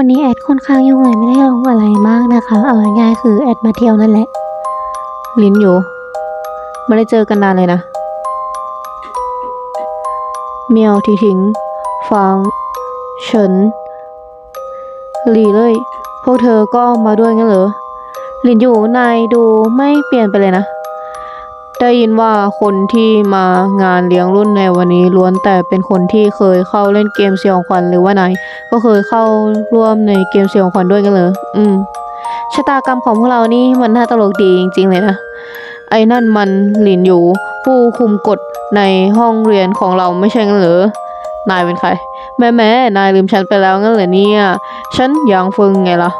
วันนี้แอดค่อนข้างยุ่งเลยไม่ได้ลงอะไรมากนะคะ เอาง่ายๆคือแอดมาเที่ยวนั่นแหละ ลินอยู่ไม่ได้เจอกันนานเลยนะเมียวทีถิงฟางเฉินหลีเลย พวกเธอก็มาด้วยงั้นเหรอลินอยู่นายดูไม่เปลี่ยนไปเลยนะ ได้ยินว่าคนที่มางานเลี้ยงรุ่นในวันนี้ล้วนแต่เป็นคนที่เคยเข้าเล่นเกมเสียงขวัญหรือว่านายก็เคยเข้าร่วมในเกมเสียงขวัญด้วยกันเหรออืมชะตากรรมของพวกเรานี่มันน่าตลกดีจริง ๆ เลยนะ ไอ้นั่นมันหลินอยู่ ผู้คุมกฎในห้องเรียนของเราไม่ใช่งั้นเหรอนายเป็นใคร แม่แม่นายลืมฉันไปแล้วงั้นเหรอเนี่ย ฉันหยางเฟิงไงล่ะ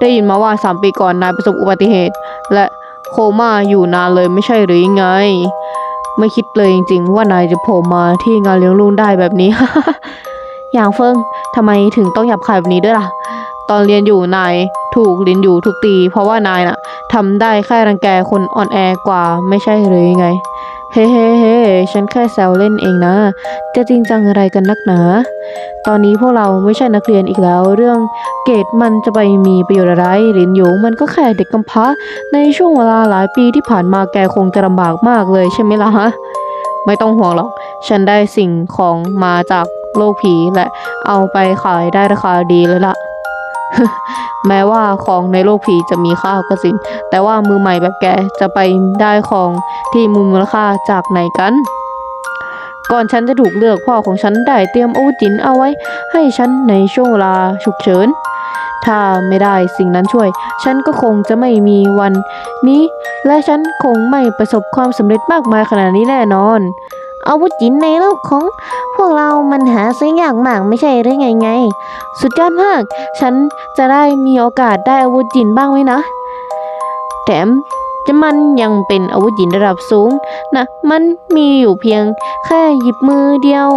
ได้ยินมาว่าสามปีก่อนนายประสบอุบัติเหตุ และ โคม่าอยู่นานเลยไม่ใช่หรือยังไง ไม่คิดเลยจริงๆ ว่านายจะโผล่มาที่งานเลี้ยงลูกได้แบบนี้ อย่างเฟิงทำไมถึงต้องหยับขายแบบนี้ด้วยล่ะ ตอนเรียนอยู่นายถูกลินอยู่ทุกตี เพราะว่านายน่ะทำได้แค่รังแกคนอ่อนแอกว่าไม่ใช่หรือยังไง ฮ้เฮ้เฮ้ฉันแค่แซวเล่นเองนะ จะจริงจังอะไรกันนักหนา ตอนนี้พวกเราไม่ใช่นักเรียนอีกแล้ว เรื่องเกรดมันจะไปมีประโยชน์อะไรลินอยู่มันก็แค่เด็กกำพร้า ในช่วงเวลาหลายปีที่ผ่านมาแกคงจะลำบากมากเลยใช่ไหมล่ะฮะ ไม่ต้องห่วงหรอก ฉันได้สิ่งของมาจากโลกผีและเอาไปขายได้ราคาดีเลยล่ะ แม้ว่าของในโลกผีจะมีค่าก็จริง แต่ว่ามือใหม่แบบแกจะไปได้ของที่มีมูลค่าจากไหนกัน ก่อนฉันจะถูกเลือกพ่อของฉันได้เตรียมอาวุธจินเอาไว้ ให้ฉันในช่วงเวลาฉุกเฉิน ถ้าไม่ได้สิ่งนั้นช่วย ฉันก็คงจะไม่มีวันนี้ และฉันคงไม่ประสบความสำเร็จมากมายขนาดนี้แน่นอน อาวุธจินในโลกของ พวกเรามันหาซื้อยากมากไม่ใช่หรือไงไง สุดยอดมาก ฉันจะได้มีโอกาสได้อาวุธจินบ้างไหมนะ แถมจะมันยังเป็นอาวุธหินระดับสูงนะมันมีอยู่เพียงแค่หยิบมือเดียว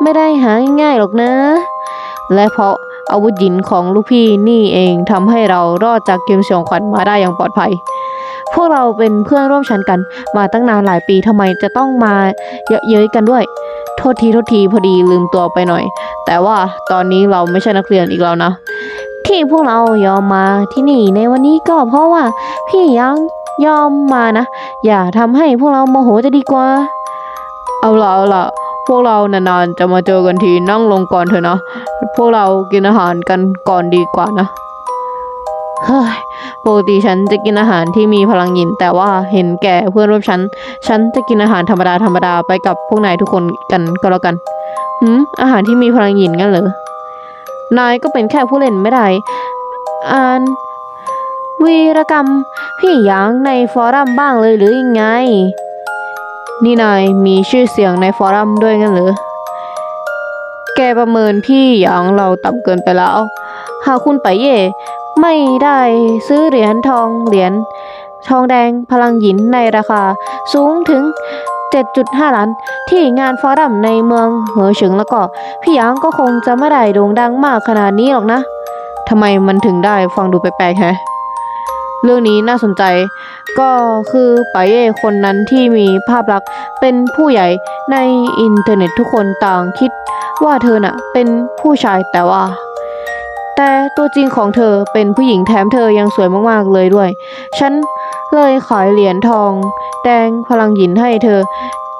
ไม่ได้หาง่ายๆหรอกนะ และเพราะอาวุธหินของลูกพี่นี่เองทำให้เรารอดจากเกมสยองขวัญมาได้อย่างปลอดภัย พวกเราเป็นเพื่อนร่วมชั้นกัน มาตั้งนานหลายปีทำไมจะต้องมาเยอะเย้ยกันด้วย โทษทีโทษทีพอดีลืมตัวไปหน่อย แต่ว่าตอนนี้เราไม่ใช่นักเรียนอีกแล้วนะ ที่พวกเรายอมมาที่นี่ในวันนี้ก็เพราะว่าพี่ยังยอมมานะ อย่าทำให้พวกเราโมโหจะดีกว่า เอาละเอาละพวกเรานานๆจะมาเจอกันทีนั่งลงก่อนเถอะนะ พวกเรากินอาหารกันก่อนดีกว่านะ เฮ้ยปกติฉันจะกินอาหารที่มีพลังหยิน แต่ว่าเห็นแก่เพื่อนร่วมชั้น ฉันจะกินอาหารธรรมดาธรรมดาไปกับพวกนายทุกคนกันก็แล้วกันหืมอาหารที่มีพลังหยินงั้นเหรอ นายก็เป็นแค่ผู้เล่นไม่ได้อ่านวีรกรรมพี่ยังในฟอรัมบ้างเลยหรือยังไง นี่นายมีชื่อเสียงในฟอรัมด้วยงั้นเหรอ แกประเมินพี่อย่างเราต่ำเกินไปแล้ว หากคุณไปเย่ ไม่ได้ซื้อเหรียญทองเหรียญทองแดงพลังหยินในราคา สูงถึง 7.5 ล้าน ที่งานฟอรัมในเมืองเหอเฉิงแล้วก็ พี่หยางก็คงจะไม่ได้โด่งดังมากขนาดนี้หรอกนะทำไมมันถึงได้ฟังดูแปลกๆแฮะเรื่องนี้น่าสนใจก็คือไปเย่คนนั้นที่มีภาพลักษณ์เป็นผู้ใหญ่ในอินเทอร์เน็ตทุกคนต่างคิดว่าเธอน่ะเป็นผู้ชายแต่ว่า แต่ตัวจริงของเธอเป็นผู้หญิงแถมเธอยังสวยมากๆเลยด้วย ฉันเลยขายเหรียญทอง แดงพลังหยินให้เธอ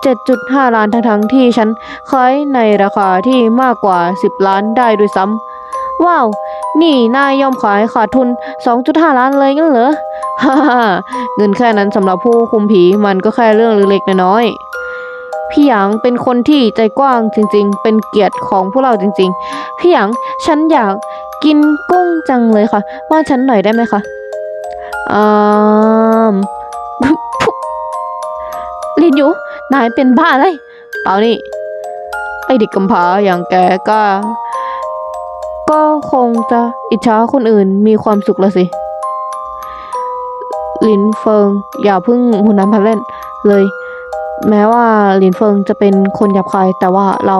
7.5 ล้านทั้งๆที่ฉันขายในราคาที่มากกว่า 10 ล้านได้ด้วยซ้ำว้าว นี่นายยอมขายขาดทุน 2.5 ล้านเลยงั้นเหรอฮ่าฮ่าเงินแค่นั้นสำหรับผู้คุมผีมันก็แค่เรื่องเล็กๆน้อยๆพี่หยางเป็นคนที่ใจกว้างจริง ๆ เป็นเกียรติของพวกเราจริง ๆ พี่หยางฉันอยาก กินกุ้งจังเลยค่ะว่าฉันหน่อยได้ไหมคะอ่ามลินอยู่นายเป็นบ้าเลยเปล่านี่ไอเด็กกำพร้าอย่างแกก็ ก็คงจะอิจฉาคนอื่นมีความสุขละสิลินเฟิงอย่าเพึ่งหุนน้ำพันเล่นเลย แม้ว่าหลินเฟิงจะเป็นคนหยาบคาย แต่ว่าเรา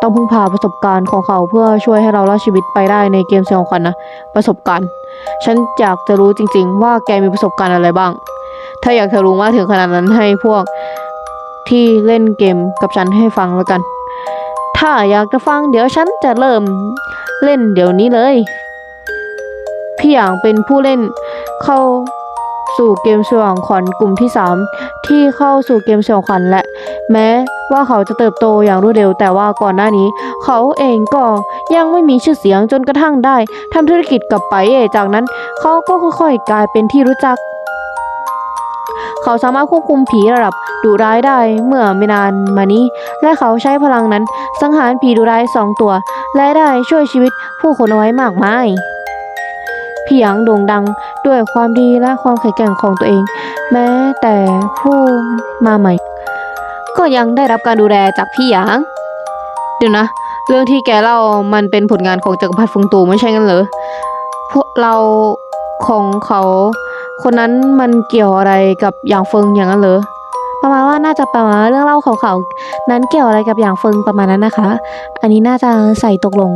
ต้องพึ่งพาประสบการณ์ของเขาเพื่อช่วยให้เรารอดชีวิตไปได้ในเกมสยองขวัญนะประสบการณ์ ฉันอยากจะรู้จริง ๆ ว่าแกมีประสบการณ์อะไรบ้าง ถ้าอยากจะรู้มากถึงขนาดนั้นให้พวกที่เล่นเกมกับฉันให้ฟังแล้วกัน ถ้าอยากจะฟังเดี๋ยวฉันจะเริ่มเล่นเดี๋ยวนี้เลย พี่หยางเป็นผู้เล่นเข้าสู่เกมสว่างขวัญกลุ่มที่ 3 ที่เข้าสู่เกมสว่างขวัญและ แม้ว่าเขาจะเติบโตอย่างรวดเร็ว แต่ว่าก่อนหน้านี้ เขาเองก็ยังไม่มีชื่อเสียงจนกระทั่งได้ทำธุรกิจกับไปเอจากนั้น เขาก็ค่อยๆ กลายเป็นที่รู้จัก เขาสามารถควบคุมผีระดับดุร้ายได้เมื่อไม่นานมานี้ และเขาใช้พลังนั้นสังหารผีดุร้ายสองตัว และได้ช่วยชีวิตผู้คนเอาไว้มากมาย พี่หยางโด่งดังด้วยความดีและความแข็งแกร่งของตัวเอง แม้แต่ผู้มาใหม่ ก็ยังได้รับการดูแลจากพี่หยาง เดี๋ยวนะ เรื่องที่แกเล่ามันเป็นผลงานของจักรพรรดิฟงตูไม่ใช่งั้นเหรอพวกเราของเขา คนนั้นมันเกี่ยวอะไรกับหยางเฟิงอย่างนั้นเหรอประมาณว่าน่าจะประมาณเรื่องเล่าของเขานั้นเกี่ยวอะไรกับหยางเฟิงประมาณนั้นนะคะ อันนี้น่าจะใส่ตกลง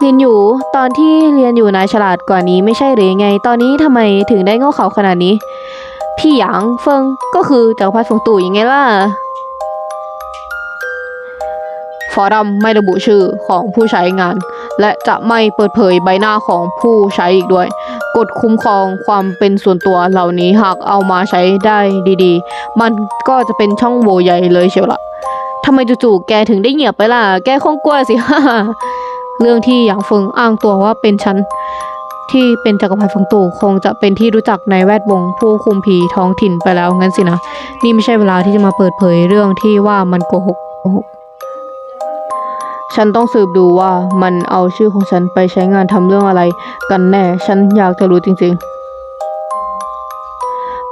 เรียนอยู่ตอนที่เรียนอยู่นายฉลาดกว่านี้ไม่ใช่หรือยังไง ตอนนี้ทำไมถึงได้โง่เขาขนาดนี้ พี่หยางเฟิงก็คือจักรพรรดิฟงตู่ยังไงล่ะฟอรัมไม่ระบุชื่อของผู้ใช้งาน และจะไม่เปิดเผยใบหน้าของผู้ใช้อีกด้วย กฎคุ้มครองความเป็นส่วนตัวเหล่านี้หากเอามาใช้ได้ดีๆ มันก็จะเป็นช่องโหว่ใหญ่เลยเชียวละทำไมจู่ๆแกถึงได้เงียบไปล่ะ แกคงกลัวสิ เรื่องที่หยางเฟิงอ้างตัวว่าเป็นฉันที่เป็นจักรพรรดิฟงตู่คงจะเป็นที่รู้จักในแวดวงผู้คุมผีท้องถิ่นไปแล้วงั้นสินะ นี่ไม่ใช่เวลาที่จะมาเปิดเผยเรื่องที่ว่ามันโกหก ฉันต้องสืบดูว่ามันเอาชื่อของฉันไปใช้งานทำเรื่องอะไร กันแน่ ฉันอยากจะรู้จริงๆ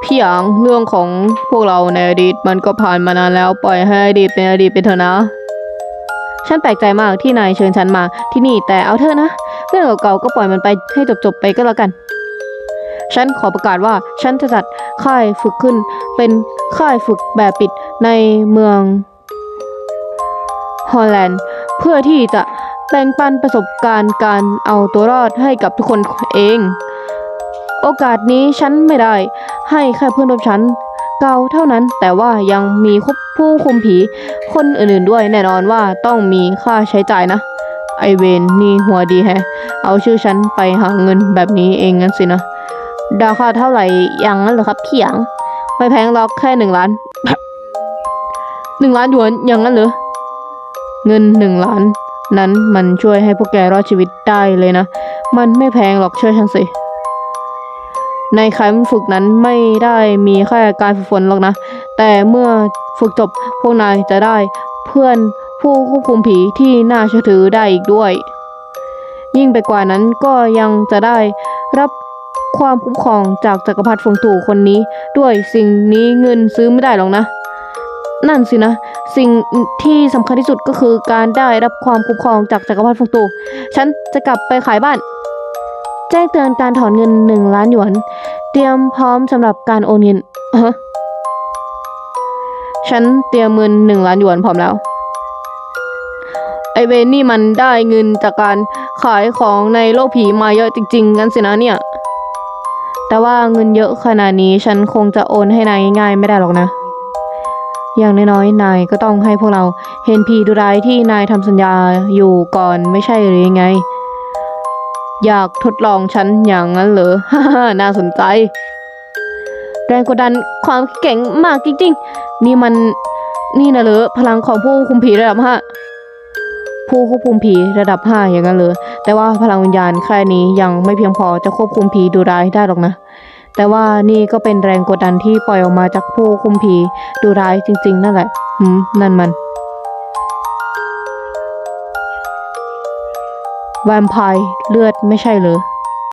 พี่หยางเรื่องของพวกเราในอดีตมันก็ผ่านมานานแล้วปล่อยให้อดีตเป็นอดีตไปเถอะนะ ฉันแปลกใจมากที่นายเชิญฉันมาที่นี่แต่เอาเถอะนะ เรื่องเก่าๆก็ปล่อยมันไปให้จบๆไปก็แล้วกัน ฉันขอประกาศว่าฉันจะจัดค่ายฝึกขึ้น เป็นค่ายฝึกแบบปิดในเมืองฮอลแลนด์ เพื่อที่จะแบ่งปันประสบการณ์การเอาตัวรอดให้กับทุกคนเอง โอกาสนี้ฉันไม่ได้ให้แค่เพื่อนร่วมชั้น เก่าเท่านั้น แต่ว่ายังมีผู้คุมผีคนอื่นๆด้วยแน่นอนว่าต้องมีค่าใช้จ่ายนะ ไอเวนนี่หัวดีแฮะ เอาชื่อฉันไปหาเงินแบบนี้เองงั้นสินะ ดาวค่าเท่าไหร่ยังนั้นเหรอครับพี่หยางไม่แพงหรอกแค่หนึ่งล้านหนึ่งล้านหยวนอย่างนั้นเหรอเงินหนึ่งล้าน นั้นมันช่วยให้พวกแกรอดชีวิตได้เลยนะ มันไม่แพงหรอกเชื่อฉันสิ ในแคมป์ฝึกนั้นไม่ได้มีแค่การฝึกฝนหรอกนะ แต่เมื่อฝึกจบพวกนายจะได้เพื่อนผู้ควบคุมผีที่น่าเชื่อถือได้อีกด้วย ยิ่งไปกว่านั้นก็ยังจะได้รับความคุ้มครองจากจักรพรรดิฟงตู่คนนี้ ด้วยสิ่งนี้เงินซื้อไม่ได้หรอกนะ นั่นสินะ สิ่งที่สำคัญที่สุดก็คือการได้รับความคุ้มครองจากจักรพรรดิฟงตูฉันจะกลับไปขายบ้าน จ้งเตือนการถอนเงินหนึ่งล้านหยวน เตรียมพร้อมสำหรับการโอนเงินฉันเตรียมเงินหนึ่งล้านหยวนพร้อมแล้ว ไอเวนนี่มันได้เงินจากการขายของในโลกผีมาเยอะจริงๆงั้นสินะเนี่ย แต่ว่าเงินเยอะขนาดนี้ฉันคงจะโอนให้นายง่ายๆไม่ได้หรอกนะ อย่างน้อยๆนายก็ต้องให้พวกเราเห็นผีดุร้ายที่นายทำสัญญาอยู่ก่อนไม่ใช่หรือยังไง อยากทดลองฉันอย่างนั้นเหรอ น่าสนใจ แรงกดดันความเก่งมากจริงๆ นี่มันนี่นะเหรอพลังของผู้คุมผีระดับห้าผู้ควบคุมผีระดับห้าอย่างนั้นเลยแต่ว่าพลังวิญญาณแค่นี้ยังไม่เพียงพอจะควบคุมผีดุร้ายได้หรอกนะ แต่ว่านี่ก็เป็นแรงกดดันที่ปล่อยออกมาจากผู้คุมผีดูร้ายจริง ๆ นั่นแหละหืมนั่นมัน แวมไพร์เลือดไม่ใช่เหรอ